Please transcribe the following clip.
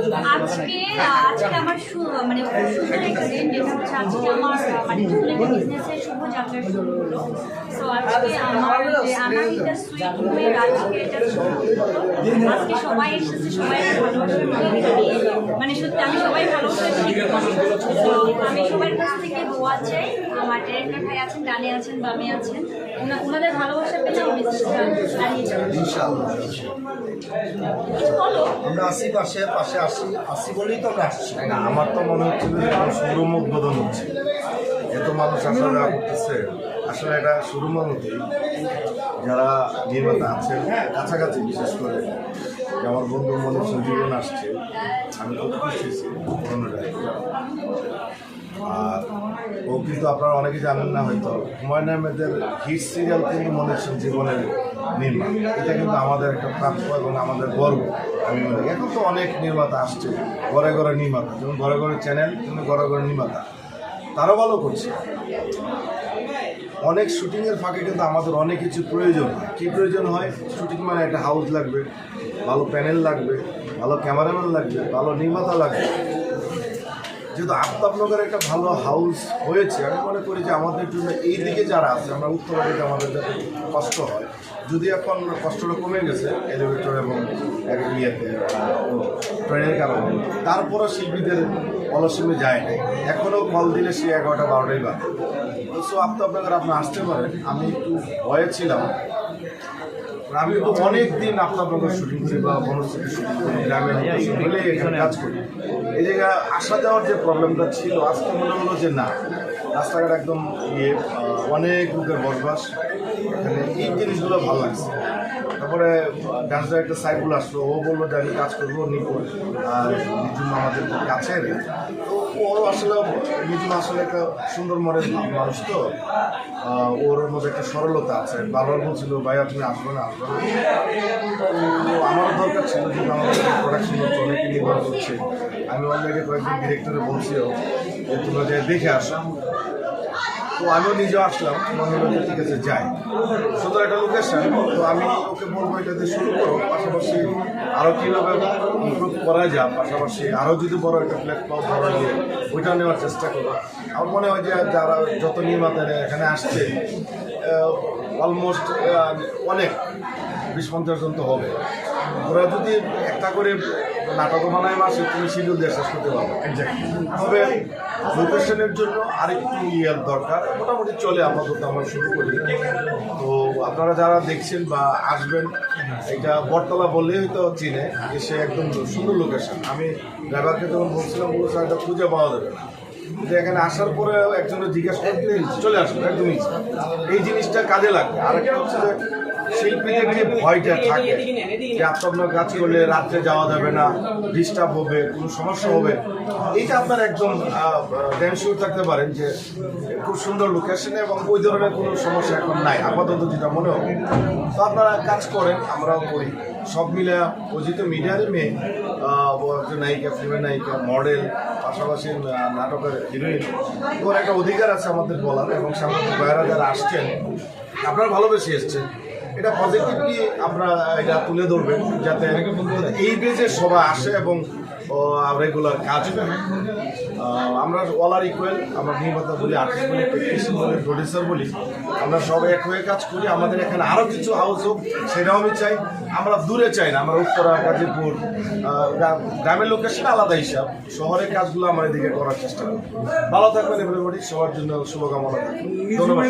আজকে আজকে আমার সু- মানে সুন্দর একটা দিন যেটা হচ্ছে আজকে আমার মানে বিজনেসের শুভ শুরু হলো। তো আজকে আমার যে এটা সুইট হয়ে আজকে এটা শুরু হলো। আজকে সবাই এসেছে, সবাই ভালোবাসার মানে সত্যি আমি সবাই ভালোবাসি আমি সবার কাছ থেকে দোয়া চাই। আমার ডিরেক্টর ভাই আছেন ডানে আছেন বামে আছেন। ওনাদের ভালোবাসা পেলে আমি আমরা আসি পাশে পাশে আসি আসি বলেই তো আমরা আসছি। না আমার তো মনে হচ্ছিল যে শোরুম উদ্বোধন হচ্ছে। এত মানুষ আসা যাওয়া করতেছে। আসলে এটা শোরুম মতোই যারা নির্মাতা আছেন কাছাকাছি বিশেষ করে। আমার বন্ধু মনে সঞ্জীবন আসছে। আমি খুব খুশি ধন্যবাদ আর ও কিন্তু আপনারা অনেকে জানেন না হয়তো। হুমায়ুন আহমেদের হিট সিরিয়াল কিন্তু মনে জীবনের নির্মাণ। এটা কিন্তু আমাদের একটা প্রাপ্য এবং আমাদের গর্ব, আমি মনে করি। এখন তো অনেক নির্মাতা আসছে, ঘরে ঘরে নির্মাতা। যেমন ঘরে ঘরে চ্যানেল কিন্তু ঘরে ঘরে নির্মাতা। তারাও ভালো করছে। অনেক শুটিংয়ের ফাঁকে কিন্তু আমাদের অনেক কিছু প্রয়োজন হয়। কী প্রয়োজন হয়? শুটিং মানে একটা হাউস লাগবে, ভালো প্যানেল লাগবে, ভালো ক্যামেরাম্যান লাগবে, ভালো নির্মাতা লাগবে। যেহেতু আফতাবনগর একটা ভালো হাউস হয়েছে, আমি মনে করি যে আমাদের জন্য এই দিকে যারা আছে, আমরা উত্তরা দিকে আমাদের যাতে কষ্ট হয়। যদি এখন কষ্টটা কমে গেছে এলিভেটর এবং ইয়েতে ট্রেনের কারণে, তারপরও শিল্পীদের অলসীমে যায় না এখনও কল দিলে সে এগারোটা, বারোটাই বাজে। সো আফতাবনগর আপনি আসতে পারেন। আমি একটু ভয়ে ছিলাম। আমি তো অনেক দিন আপনার শুটিং করি বা বনশ্রী শুটিং করি, গ্রামের হলে এখানে কাজ করি। এই জায়গায় আসা যাওয়ার যে প্রবলেমটা ছিল, আজকে মনে হলো যে না, রাস্তাঘাট একদম ইয়ে অনেক লোকের বসবাস, এখানে এই জিনিসগুলো ভালো লাগছে। তারপরে ডান্স ডাইরেক্টর সাইফুল আসলো, ও বলল যে, আমি কাজ করব নিপুণ। আর নিজুম আমাদের কাছের তো ও আসলে নিজুম আসলে একটা সুন্দর মনের মানুষ তো। ওর মধ্যে একটা সরলতা আছে। বারবার বলছিল ভাইয়া আপনি আসবেন না আসবে না তো আমারও দরকার ছিল যেহেতু আমাদের প্রোডাকশন হচ্ছে, অনেকে নির্ভর করছে। আমি অলরেডি কয়েকজন ডিরেক্টরে বলছিও যে, তোমরা যাই দেখে আসো। তো আমিও নিজে আসলাম। মনে ঠিক আছে, যাই। সুন্দর একটা লোকেশন তো আমি ওকে বলব এটাতে শুরু করো। পাশাপাশি আরও কীভাবে ইমপ্রুভ করা যায়, পাশাপাশি আরও যদি বড় একটা প্ল্যাটফর্ম বড় নিয়ে ওইটা নেওয়ার চেষ্টা করো আমার মনে হয় যে যারা যত নির্মাতারা এখানে আসছে অলমোস্ট অনেক, বিশ পঞ্চাশ জন তো হবে। ওরা যদি একটা করে নাটক বানায় মাসে তুমি শিডিউল দিয়ে শেষ করতে পারবে। তবে লোকেশনের জন্য আরেকটু ইয়ার দরকার। মোটামুটি চলে আপাতত আমরা শুরু করি। তো আপনারা যারা দেখছেন বা আসবেন এটা বটতলা বললেই হয়তো চিনে যে সে একদম সুন্দর লোকেশন। আমি ড্রাইভারকে যখন বলছিলাম বলছে এটা খুঁজে পাওয়া যাবে না। যে এখানে আসার পরে একজনের জিজ্ঞাসা করতে চলে আসবে একদমই। এই জিনিসটা কাজে লাগবে। আর একটা হচ্ছে যে শিল্পীদের যে ভয়টা থাকে, যে আপনার কাজ করলে রাত্রে যাওয়া যাবে না ডিস্টার্ব হবে, কোনো সমস্যা হবে, এইটা আপনার একদম ড্যাম শিওর থাকতে পারেন যে খুব সুন্দর লোকেশনে এবং ওই ধরনের কোনো সমস্যা এখন নাই, আপাতত যেটা মনে হবে তো আপনারা কাজ করেন, আমরাও করি। সব মিলে ও যেহেতু মিডিয়ারই মেয়ে নায়িকা ফিল্মের নায়িকা মডেল পাশাপাশি নাটকের হিরোইন ওর একটা অধিকার আছে আমাদের বলার এবং সাংবাদিক ভাইয়েরা যারা আসছেন, আপনারা ভালোবেসে এসছেন। এটা পজিটিভলি আমরা এটা তুলে ধরবেন, যাতে এই পেজে সবাই আসে এবং রেগুলার কাজ করে। আমরা আর ইকুয়াল আমরা নির্মাতা বলি আর্টিস্ট বলি টেকনিশিয়ান বলি প্রডিউসার বলি, আমরা সব এক হয়ে কাজ করি। আমাদের এখানে আরও কিছু হাউস হোক, সেটাও আমি চাই। আমরা দূরে চাই না, আমরা উত্তরা, গাজীপুর গ্রামের লোকেশন আলাদা হিসাব। শহরের কাজগুলো আমরা এদিকে করার চেষ্টা করি ভালো থাকবেন এবারে সবার জন্য শুভকামনা ধন্যবাদ।